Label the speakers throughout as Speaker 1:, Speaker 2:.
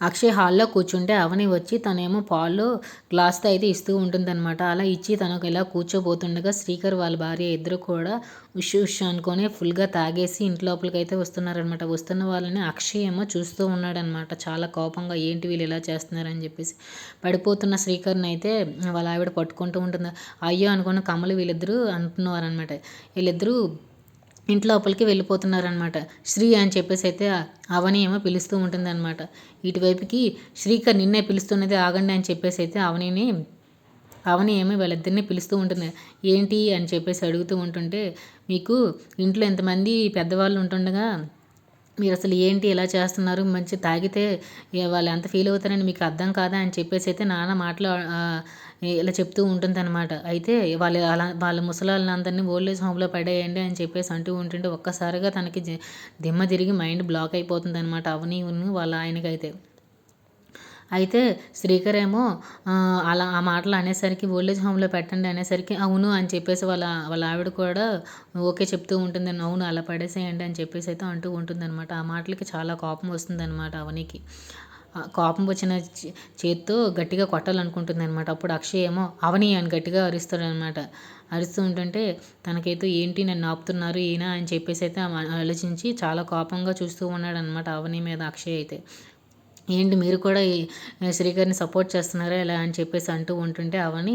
Speaker 1: అక్షయ్ హాల్లో కూర్చుంటే అవని వచ్చి తనేమో పాలు గ్లాస్తో అయితే ఇస్తూ ఉంటుందన్నమాట. అలా ఇచ్చి తనకు ఇలా కూర్చోబోతుండగా శ్రీకర్ వాళ్ళ భార్య ఇద్దరు కూడా ఉష్ ఉష్ అనుకొని ఫుల్గా తాగేసి ఇంటి లోపలికి అయితే వస్తున్నారనమాట వస్తున్న వాళ్ళని అక్షయ్ ఏమో చూస్తూ ఉన్నాడనమాట చాలా కోపంగా ఏంటి వీళ్ళు ఇలా చేస్తున్నారని చెప్పేసి పడిపోతున్న శ్రీకర్ని అయితే వాళ్ళ ఆవిడ పట్టుకుంటూ ఉంటుంది. అయ్యో అనుకున్న కమలు వీళ్ళిద్దరూ అంటున్నారనమాట వీళ్ళిద్దరూ ఇంటి లోపలికి వెళ్ళిపోతున్నారనమాట శ్రీ అని చెప్పేసి అయితే అవని ఏమో పిలుస్తూ ఉంటుందన్నమాట. ఇటువైపుకి శ్రీకర్ నిన్నే పిలుస్తున్నది ఆగండి అని చెప్పేసి అయితే అవనిని అవని ఏమో వాళ్ళిద్దరిని పిలుస్తూ ఉంటుంది. ఏంటి అని చెప్పేసి అడుగుతూ ఉంటుంటే మీకు ఇంట్లో ఎంతమంది పెద్దవాళ్ళు ఉంటుండగా మీరు అసలు ఏంటి ఇలా చేస్తున్నారు? మంచి తాగితే వాళ్ళు ఎంత ఫీల్ అవుతారని మీకు అర్థం కాదా? అని చెప్పేసి అయితే నాన్న మాటలు ఇలా చెప్తూ ఉంటుంది అనమాట అయితే వాళ్ళు అలా వాళ్ళ ముసలాళ్ళని అందరినీ ఓల్డేజ్ హోమ్లో పడేయండి అని చెప్పేసి అంటూ ఉంటుంటే ఒక్కసారిగా తనకి దిమ్మ తిరిగి మైండ్ బ్లాక్ అయిపోతుంది అనమాట అవని వాళ్ళ ఆయనకైతే. అయితే శ్రీకర్ ఏమో అలా ఆ మాటలు అనేసరికి ఓల్డేజ్ హోమ్లో పెట్టండి అనేసరికి అవును అని చెప్పేసి వాళ్ళ వాళ్ళ ఆవిడ కూడా ఓకే చెప్తూ ఉంటుంది అవును అలా పడేసేయండి అని చెప్పేసి అయితే అంటూ ఉంటుందన్నమాట. ఆ మాటలకి చాలా కోపం వస్తుందన్నమాట అవనికి. కోపం వచ్చిన చేత్తో గట్టిగా కొట్టాలనుకుంటుంది అనమాట అప్పుడు అక్షయ్ ఏమో అవని అని గట్టిగా అరుస్తాడనమాట అరుస్తూ ఉంటుంటే తనకైతే ఏంటి నన్ను ఆపుతున్నారు ఈయన అని చెప్పేసి అయితే ఆలోచించి చాలా కోపంగా చూస్తూ ఉన్నాడనమాట అవని మీద అక్షయ్ అయితే. ఏంటి మీరు కూడా ఈ శ్రీకర్ని సపోర్ట్ చేస్తున్నారా ఇలా అని చెప్పేసి అంటూ ఉంటుంటే అవని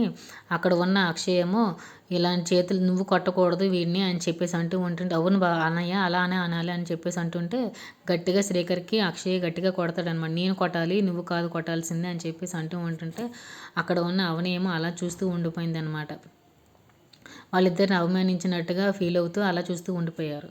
Speaker 1: అక్కడ ఉన్న అక్షయ్ ఏమో ఇలాంటి చేతులు నువ్వు కొట్టకూడదు వీడిని అని చెప్పేసి అంటూ ఉంటుంటే అవును బా అన్నయ్య అలానే అనాలి అని చెప్పేసి అంటుంటే గట్టిగా శ్రీకర్కి అక్షయ్ గట్టిగా కొడతాడనమాట నేను కొట్టాలి నువ్వు కాదు కొట్టాల్సిందే అని చెప్పేసి అంటూ ఉంటుంటే అక్కడ ఉన్న అవని ఏమో అలా చూస్తూ ఉండిపోయింది అనమాట వాళ్ళిద్దరిని అవమానించినట్టుగా ఫీల్ అవుతూ అలా చూస్తూ ఉండిపోయారు.